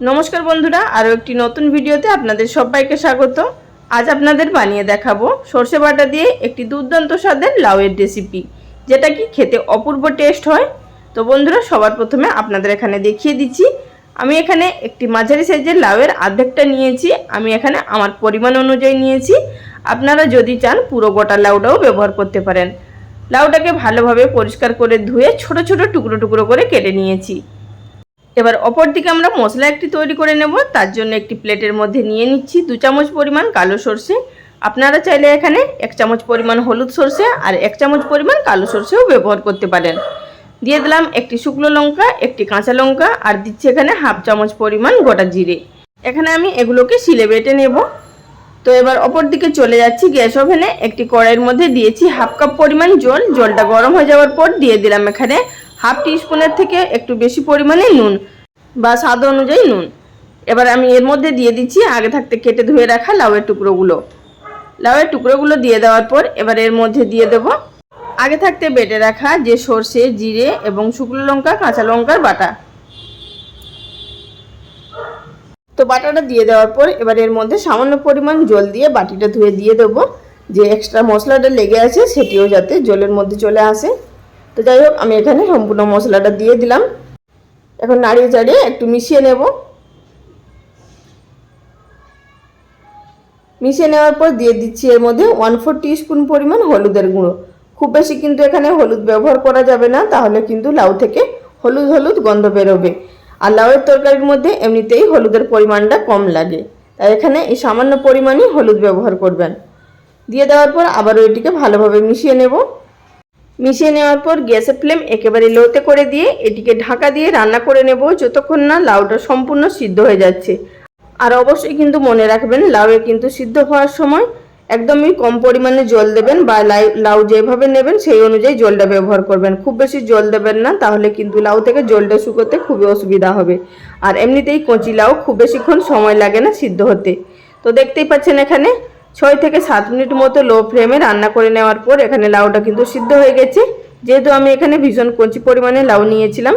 নমস্কার বন্ধুরা, আরও একটি নতুন ভিডিওতে আপনাদের সবাইকে স্বাগত। আজ আপনাদের বানিয়ে দেখাবো সর্ষে বাটা দিয়ে একটি দুর্দান্ত স্বাদের লাউয়ের রেসিপি, যেটা কি খেতে অপূর্ব টেস্ট হয়। তো বন্ধুরা, সবার প্রথমে আপনাদের এখানে দেখিয়ে দিচ্ছি, আমি এখানে একটি মাঝারি সাইজের লাউয়ের অর্ধেকটা নিয়েছি, আমি এখানে আমার পরিমাণ অনুযায়ী নিয়েছি। আপনারা যদি চান, পুরো গোটা লাউটাও ব্যবহার করতে পারেন। লাউটাকে ভালোভাবে পরিষ্কার করে ধুয়ে ছোট ছোট টুকরো টুকরো করে কেটে নিয়েছি। এবার অপর দিকে আমরা মশলা একটি তৈরি করে নেব, তার জন্য একটি প্লেটের মধ্যে নিয়ে নিচ্ছি দু চামচ পরিমাণ কালো সর্ষে। আপনারা চাইলে এখানে এক চামচ পরিমাণ হলুদ সর্ষে আর এক চামচ পরিমাণ কালো সর্ষেও ব্যবহার করতে পারেন। দিয়ে দিলাম একটি শুকনো লঙ্কা, একটি কাঁচা লঙ্কা আর দিচ্ছি এখানে হাফ চামচ পরিমাণ গোটা জিরে। এখানে আমি এগুলোকে শিলে বেটে নেব। তো এবার অপর দিকে চলে যাচ্ছি গ্যাস ওভেনে। একটি কড়াইয়ের মধ্যে দিয়েছি হাফ কাপ পরিমাণ জল। জলটা গরম হয়ে যাওয়ার পর দিয়ে দিলাম এখানে হাফ টিস্পুনের থেকে একটু বেশি পরিমাণে নুন বা স্বাদ অনুযায়ী নুন। এবার আমি এর মধ্যে দিয়ে দিচ্ছি আগে থাকতে কেটে ধুয়ে রাখা লাউয়ের টুকরোগুলো। লাউয়ের টুকরোগুলো দিয়ে দেওয়ার পর এবার এর মধ্যে দিয়ে দেব আগে থাকতে বেটে রাখা যে সর্ষে, জিরে এবং শুকনো লঙ্কা, কাঁচা লঙ্কার বাটা। তো বাটাটা দিয়ে দেওয়ার পর এবার এর মধ্যে সামান্য পরিমাণ জল দিয়ে বাটিটা ধুয়ে দিয়ে দেবো। যে এক্সট্রা মশলাটা লেগে আছে সেটিও যাতে জলের মধ্যে চলে আসে। তো যাই হোক, আমি এখানে সম্পূর্ণ মশলাটা দিয়ে দিলাম। এখন নাড়িয়ে চাড়িয়ে একটু মিশিয়ে নেব। মিশিয়ে নেওয়ার পর দিয়ে দিচ্ছি এর মধ্যে ওয়ান ফোর টি স্পুন পরিমাণ হলুদের গুঁড়ো। খুব বেশি কিন্তু এখানে হলুদ ব্যবহার করা যাবে না, তাহলে কিন্তু লাউ থেকে হলুদ হলুদ গন্ধ বেরোবে। আর লাউয়ের তরকারির মধ্যে এমনিতেই হলুদের পরিমাণটা কম লাগে। তাই এখানে এই সামান্য পরিমাণই হলুদ ব্যবহার করবেন। দিয়ে দেওয়ার পর আবারও এটিকে ভালোভাবে মিশিয়ে নেব। মিশিয়ে নেওয়ার পর গ্যাসের ফ্লেম একেবারে লোতে করে দিয়ে এটিকে ঢাকা দিয়ে রান্না করে নেব যতক্ষণ না লাউটা সম্পূর্ণ সিদ্ধ হয়ে যাচ্ছে। আর অবশ্যই কিন্তু মনে রাখবেন, লাউয়ে কিন্তু সিদ্ধ হওয়ার সময় একদমই কম পরিমাণে জল দেবেন বা লাউ যেভাবে নেবেন সেই অনুযায়ী জলটা ব্যবহার করবেন। খুব বেশি জল দেবেন না, তাহলে কিন্তু লাউ থেকে জলটা শুকোতে খুবই অসুবিধা হবে। আর এমনিতেই কচি লাউ খুব বেশিক্ষণ সময় লাগে না সিদ্ধ হতে। তো দেখতেই পাচ্ছেন এখানে ছয় থেকে সাত মিনিট মতো লো ফ্লেমে রান্না করে নেওয়ার পর এখানে লাউটা কিন্তু সিদ্ধ হয়ে গেছে। যেহেতু আমি এখানে ভীষণ কচি পরিমাণে লাউ নিয়েছিলাম।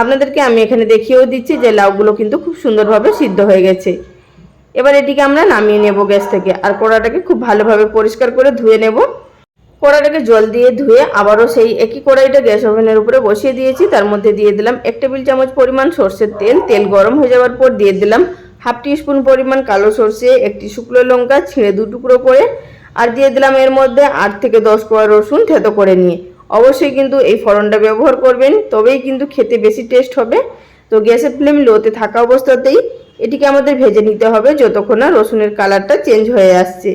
আপনাদেরকে আমি এখানে দেখিয়েও দিচ্ছি যে লাউগুলো কিন্তু খুব সুন্দরভাবে সিদ্ধ হয়ে গেছে। এবার এটিকে আমরা নামিয়ে নেব গ্যাস থেকে আর কড়াটাকে খুব ভালোভাবে পরিষ্কার করে ধুয়ে নেব। কড়াটাকে জল দিয়ে ধুয়ে আবারও সেই একই কড়াইটা গ্যাস ওভেনের উপরে বসিয়ে দিয়েছি। তার মধ্যে দিয়ে দিলাম এক টেবিল চামচ পরিমাণ সর্ষের তেল। তেল গরম হয়ে যাওয়ার পর দিয়ে দিলাম হাফ স্পুন পরিমাণ কালো সর্ষে, একটি শুকনো লঙ্কা ছিঁড়ে দু টুকরো করে, আর দিয়ে দিলাম এর মধ্যে আট থেকে দশ কোয়া রসুন থেতো করে নিয়ে। অবশ্যই কিন্তু এই ফোড়নটা ব্যবহার করবেন, তবেই কিন্তু খেতে বেশি টেস্ট হবে। তো গ্যাসের ফ্লেম লোতে থাকা অবস্থাতেই এটিকে আমাদের ভেজে নিতে হবে, যতক্ষণ না রসুনের কালারটা চেঞ্জ হয়ে আসছে।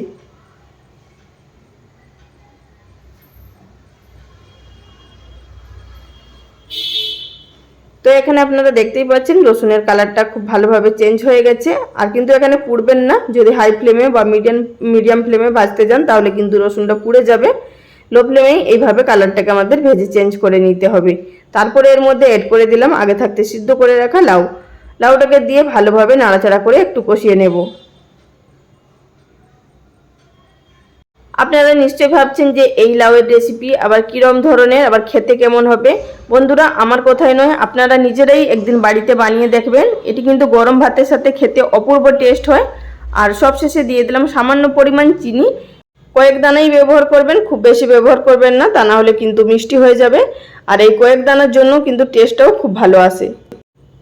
তো এখানে আপনারা দেখতেই পাচ্ছেন রসুনের কালারটা খুব ভালোভাবে চেঞ্জ হয়ে গেছে। আর কিন্তু এখানে পুড়বেন না, যদি হাই ফ্লেমে বা মিডিয়াম মিডিয়াম ফ্লেমে ভাজতে যান তাহলে কিন্তু রসুনটা পুড়ে যাবে। লো ফ্লেমেই এইভাবে কালারটাকে আমাদের ভেজে চেঞ্জ করে নিতে হবে। তারপরে এর মধ্যে অ্যাড করে দিলাম আগে থাকতে সিদ্ধ করে রাখা লাউ। লাউটাকে দিয়ে ভালোভাবে নাড়াচাড়া করে একটু কষিয়ে নেব। আপনারা নিশ্চয়ই ভাবছেন যে এই লাউয়ের রেসিপি আবার কীরম ধরনের, আবার খেতে কেমন হবে? বন্ধুরা, আমার কথাই নয়, আপনারা নিজেরাই একদিন বাড়িতে বানিয়ে দেখবেন। এটি কিন্তু গরম ভাতের সাথে খেতে অপূর্ব টেস্ট হয়। আর সবশেষে দিয়ে দিলাম সামান্য পরিমাণ চিনি। কয়েক দানাই ব্যবহার করবেন, খুব বেশি ব্যবহার করবেন না, তা না হলে কিন্তু মিষ্টি হয়ে যাবে। আর এই কয়েক দানার জন্য কিন্তু টেস্টটাও খুব ভালো আসে।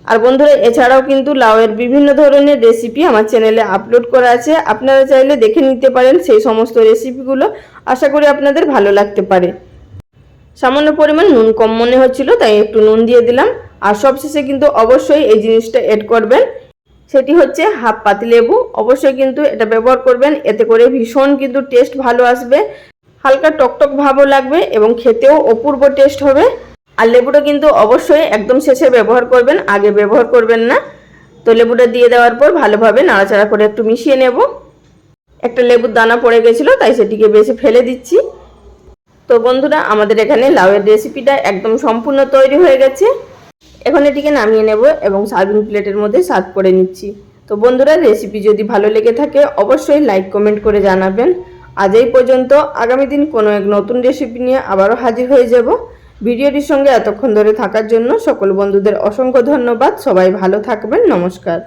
আর বন্ধুরা, এছাড়াও কিন্তু লাউয়ের বিভিন্ন ধরনের রেসিপি আমার চ্যানেলে আপলোড করা আছে। আপনারা চাইলে দেখে নিতে পারেন সেই সমস্ত রেসিপিগুলো আশা করি আপনাদের ভালো লাগতে পারে। সামান্য পরিমাণ নুন কম মনে হচ্ছিল, তাই একটু নুন দিয়ে দিলাম। আর সবশেষে কিন্তু অবশ্যই এই জিনিসটা এড করবেন। সেটি হচ্ছে হাফ পাতিলেবু অবশ্যই কিন্তু এটা ব্যবহার করবেন। এতে করে ভীষণ কিন্তু টেস্ট ভালো আসবে। হালকা টকটক ভাবও লাগবে এবং খেতেও অপূর্ব টেস্ট হবে। আর লেবুটা কিন্তু অবশ্যই একদম শেষে ব্যবহার করবেন, আগে ব্যবহার করবেন না। তো লেবুটা দিয়ে দেওয়ার পর ভালোভাবে নাড়াচাড়া করে একটু মিশিয়ে নেব। একটা লেবুর দানা পড়ে গেছিল, তাই সেটিকে বেশি ফেলে দিচ্ছি। তো বন্ধুরা, আমাদের এখানে লাউয়ের রেসিপিটা একদম সম্পূর্ণ তৈরি হয়ে গেছে। এখন এটিকে নামিয়ে নেব এবং সার্ভিং প্লেটের মধ্যে সার্ভ করে নিচ্ছি। তো বন্ধুরা, রেসিপি যদি ভালো লেগে থাকে, অবশ্যই লাইক, কমেন্ট করে জানাবেন। আজ এই পর্যন্ত, আগামী দিন কোনো এক নতুন রেসিপি নিয়ে আবারও হাজির হয়ে যাব। ভিডিওটির সঙ্গে এতক্ষণ ধরে থাকার জন্য সকল বন্ধুদের অসংখ্য ধন্যবাদ। সবাই ভালো থাকবেন। নমস্কার।